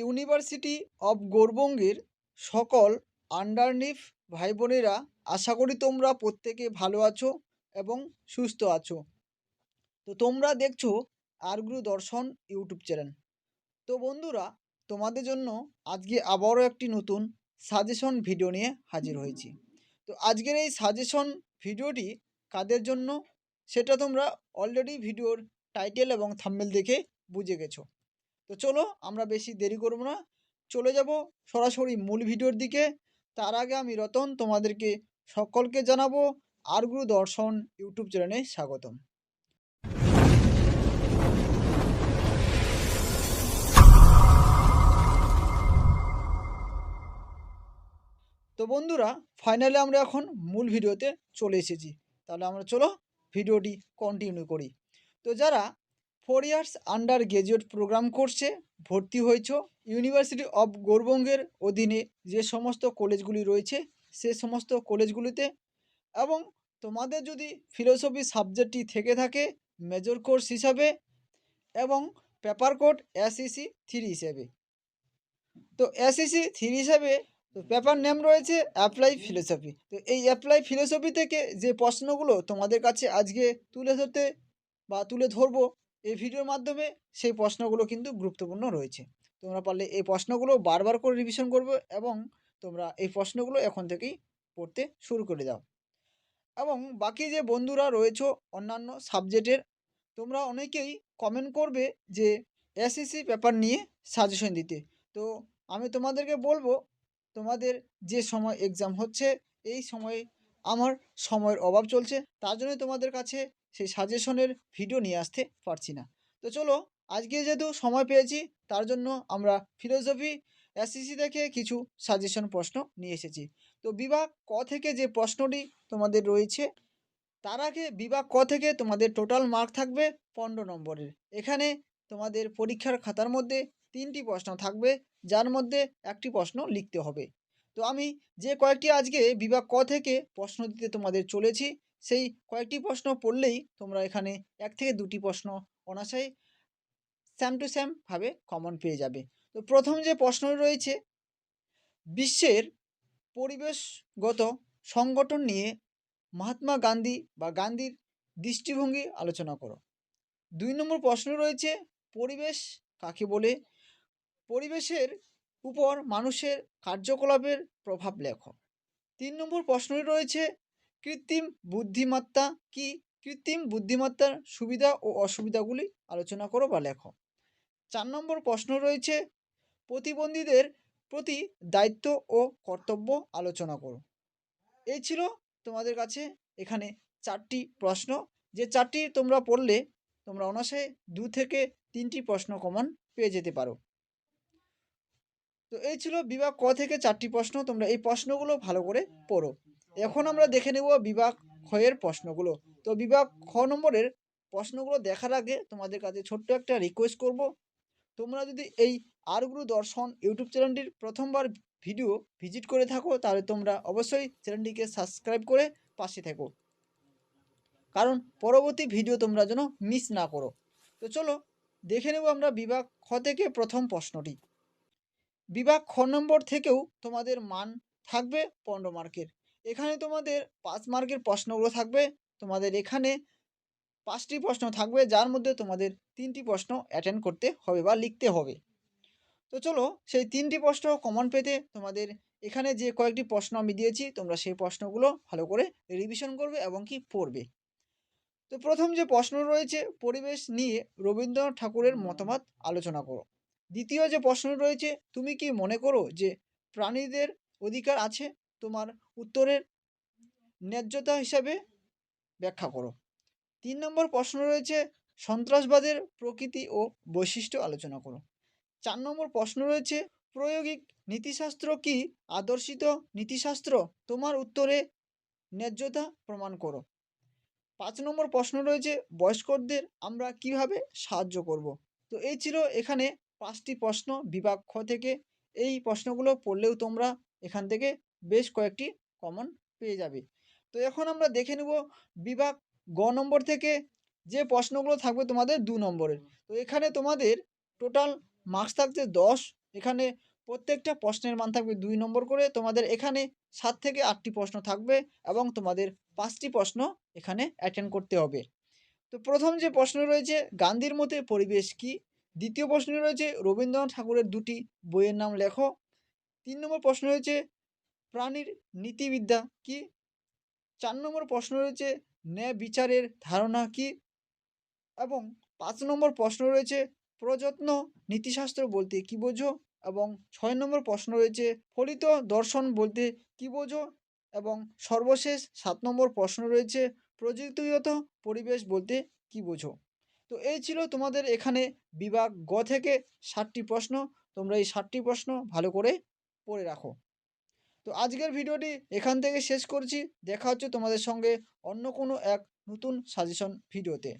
University of গৌরবঙ্গের সকল আন্ডারনিফ ভাই বোনেরা আশা করি তোমরা প্রত্যেকে ভালো আছো এবং সুস্থ আছো। তো তোমরা দেখছ আরগুরু দর্শন ইউটিউব চ্যানেল। তো বন্ধুরা, তোমাদের জন্য আজকে আবারও একটি নতুন সাজেশন ভিডিও নিয়ে হাজির হয়েছি। তো আজকের এই সাজেশন ভিডিওটি কাদের জন্য? সেটা তোমরা অলরেডি ভিডিওর টাইটেল এবং থাম্বেল দেখে বুঝে গেছো। তো চলো আমরা বেশি দেরি করব না। চলে যাব সরাসরি মূল ভিডিওর দিকে। তার আগে আমি রতন তোমাদেরকে সকলকে জানাব আরগুরু দর্শন ইউটিউব চ্যানেলে স্বাগতম। তো বন্ধুরা ফাইনালি আমরা এখন মূল ভিডিওতে চলে এসেছি। তাহলে আমরা চলো ভিডিওটি কন্টিনিউ করি। তো যারা four years undergraduate program কোর্সে ভর্তি হয়েছ। ইউনিভার্সিটি অফ গৌরবঙ্গের অধীনে যে সমস্ত কলেজগুলি রয়েছে, সে সমস্ত কলেজগুলিতে এবং তোমাদের যদি ফিলোসফি সাবজেক্টটি থেকে থাকে মেজর কোর্স হিসাবে এবং পেপার কোড এসইসি থ্রি হিসেবে। তো এসইসি থ্রি হিসাবে তো পেপার নেম রয়েছে অ্যাপ্লাই ফিলোসফি তো এই অ্যাপ্লাই ফিলোসফি থেকে যে প্রশ্নগুলো তোমাদের কাছে আজকে তুলে ধরতে বা তুলে ধরবো এই ভিডিওর মাধ্যমে সেই প্রশ্নগুলো কিন্তু গুরুত্বপূর্ণ রয়েছে। তোমরা পারলে এই প্রশ্নগুলো বারবার করে রিভিশন করবে এবং তোমরা এই প্রশ্নগুলো এখন থেকেই পড়তে শুরু করে দাও। এবং বাকি যে বন্ধুরা রয়েছো অন্যান্য সাবজেক্টের তোমরা অনেকেই কমেন্ট করবে যে এসএসসি পেপার নিয়ে সাজেশন দিতে। তো আমি তোমাদেরকে বলব, তোমাদের যে সময় এক্সাম হচ্ছে, এই সময়ে আমার সময়ের অভাব চলছে, তার জন্য তোমাদের কাছে সেই সাজেশনের ভিডিও নিয়ে আসতে পারছি না। তো চলো, আজকে যেহেতু সময় পেয়েছি, তার জন্য আমরা ফিলোসফি এসসিসি থেকে কিছু সাজেশন প্রশ্ন নিয়ে এসেছি। তো বিভাগ ক থেকে যে প্রশ্নটি তোমাদের রয়েছে, তার আগে বিভাগ ক থেকে তোমাদের টোটাল মার্ক থাকবে পনেরো নম্বরের। এখানে তোমাদের পরীক্ষার খাতার মধ্যে তিনটি প্রশ্ন থাকবে, যার মধ্যে একটি প্রশ্ন লিখতে হবে। তো আমি যে কয়েকটি আজকে বিভাগ ক থেকে প্রশ্ন দিতে তোমাদের চলেছি, সেই কয়েকটি প্রশ্ন পড়লেই তোমরা এখানে এক থেকে দুটি প্রশ্ন অনায়াসেই স্যাম টু স্যামভাবে কমন পেয়ে যাবে। তো প্রথম যে প্রশ্ন রয়েছে, বিশ্বের পরিবেশগত সংগঠন নিয়ে মহাত্মা গান্ধী বা গান্ধীর দৃষ্টিভঙ্গি আলোচনা করো। দুই নম্বর প্রশ্ন রয়েছে, পরিবেশ কাকে বলে? পরিবেশের উপর মানুষের কার্যকলাপের প্রভাব লেখো তিন নম্বর প্রশ্নটি রয়েছে, কৃত্রিম বুদ্ধিমত্তা কি? কৃত্রিম বুদ্ধিমত্তার সুবিধা ও অসুবিধাগুলি আলোচনা করো বা লেখো। চার নম্বর প্রশ্ন রয়েছে, প্রতিবন্ধীদের প্রতি দায়িত্ব ও কর্তব্য আলোচনা করো। এই ছিল তোমাদের কাছে এখানে চারটি প্রশ্ন। যে চারটি তোমরা পড়লে তোমরা অনায়াসে দু থেকে তিনটি প্রশ্ন কমন পেয়ে যেতে পারো। তো এই ছিল বিভাগ ক থেকে চারটি প্রশ্ন। তোমরা এই প্রশ্নগুলো ভালো করে পড়ো। এখন আমরা দেখে নেব বিভাগ ক্ষয়ের প্রশ্নগুলো। তো বিভাগ খ নম্বরের প্রশ্নগুলো দেখার আগে তোমাদের কাছে ছোট্ট একটা রিকোয়েস্ট করব। তোমরা যদি এই আরগুরু দর্শন ইউটিউব চ্যানেলটির প্রথমবার ভিডিও ভিজিট করে থাকো, তাহলে তোমরা অবশ্যই চ্যানেলটিকে সাবস্ক্রাইব করে পাশে থেকো। কারণ পরবর্তী ভিডিও তোমরা যেন মিস না করো। তো চলো, দেখে নেব আমরা বিভাগ খ থেকে প্রথম প্রশ্নটি। বিভাগ খ নম্বর থেকেও তোমাদের মান থাকবে পনেরো মার্কের। এখানে তোমাদের পাঁচ মার্কের প্রশ্নগুলো থাকবে। তোমাদের এখানে পাঁচটি প্রশ্ন থাকবে, যার মধ্যে তোমাদের তিনটি প্রশ্ন অ্যাটেন্ড করতে হবে বা লিখতে হবে। তো চলো, সেই তিনটি প্রশ্ন কমন পেতে তোমাদের এখানে যে কয়েকটি প্রশ্ন আমি দিয়েছি, তোমরা সেই প্রশ্নগুলো ভালো করে রিভিশন করবে এবং কি পড়বে। তো প্রথম যে প্রশ্ন রয়েছে, পরিবেশ নিয়ে রবীন্দ্রনাথ ঠাকুরের মতামত আলোচনা করো। দ্বিতীয় যে প্রশ্ন রয়েছে, তুমি কি মনে করো যে প্রাণীদের অধিকার আছে? তোমার উত্তরের ন্যায্যতা হিসাবে ব্যাখ্যা করো। তিন নম্বর প্রশ্ন রয়েছে, সন্ত্রাসবাদের প্রকৃতি ও বৈশিষ্ট্য আলোচনা করো। চার নম্বর প্রশ্ন রয়েছে, প্রয়োগিক নীতিশাস্ত্র কি? আদর্শিত নীতিশাস্ত্র? তোমার উত্তরে ন্যায্যতা প্রমাণ করো। পাঁচ নম্বর প্রশ্ন রয়েছে, বয়স্কদের আমরা কীভাবে সাহায্য করব? তো এই ছিল এখানে পাঁচটি প্রশ্ন বিভাগ খ থেকে। এই প্রশ্নগুলো পড়লেও তোমরা এখান থেকে বেশ কয়েকটি কমন পেয়ে যাবে। তো এখন আমরা দেখে নেব বিভাগ গ নম্বর থেকে যে প্রশ্নগুলো থাকবে তোমাদের দু নম্বরের। তো এখানে তোমাদের টোটাল মার্কস থাকছে দশ। এখানে প্রত্যেকটা প্রশ্নের মান থাকবে দুই নম্বর করে। তোমাদের এখানে সাত থেকে আটটি প্রশ্ন থাকবে এবং তোমাদের পাঁচটি প্রশ্ন এখানে অ্যাটেন্ড করতে হবে। তো প্রথম যে প্রশ্ন রয়েছে, গান্ধীর মতে পরিবেশ কি? দ্বিতীয় প্রশ্ন রয়েছে, রবীন্দ্রনাথ ঠাকুরের দুটি বইয়ের নাম লেখো। তিন নম্বর প্রশ্ন রয়েছে, প্রাণীর নীতিবিদ্যা কি? চার নম্বর প্রশ্ন রয়েছে, ন্যায় বিচারের ধারণা কি? এবং পাঁচ নম্বর প্রশ্ন রয়েছে, প্রযত্ন নীতিশাস্ত্র বলতে কী বোঝো? এবং ছয় নম্বর প্রশ্ন রয়েছে, ফলিত দর্শন বলতে কী বোঝো? এবং সর্বশেষ সাত নম্বর প্রশ্ন রয়েছে, প্রযুক্তিগত পরিবেশ বলতে কী বোঝো? তো এই ছিল তোমাদের এখানে বিভাগ গ থেকে ষাটটি প্রশ্ন। তোমরা এই ষাটটি প্রশ্ন ভালো করে পড়ে রাখো। তো আজকের ভিডিওটি এখান থেকে শেষ করছি। দেখা হচ্ছে তোমাদের সঙ্গে অন্য কোনো এক নতুন সাজেশন ভিডিওতে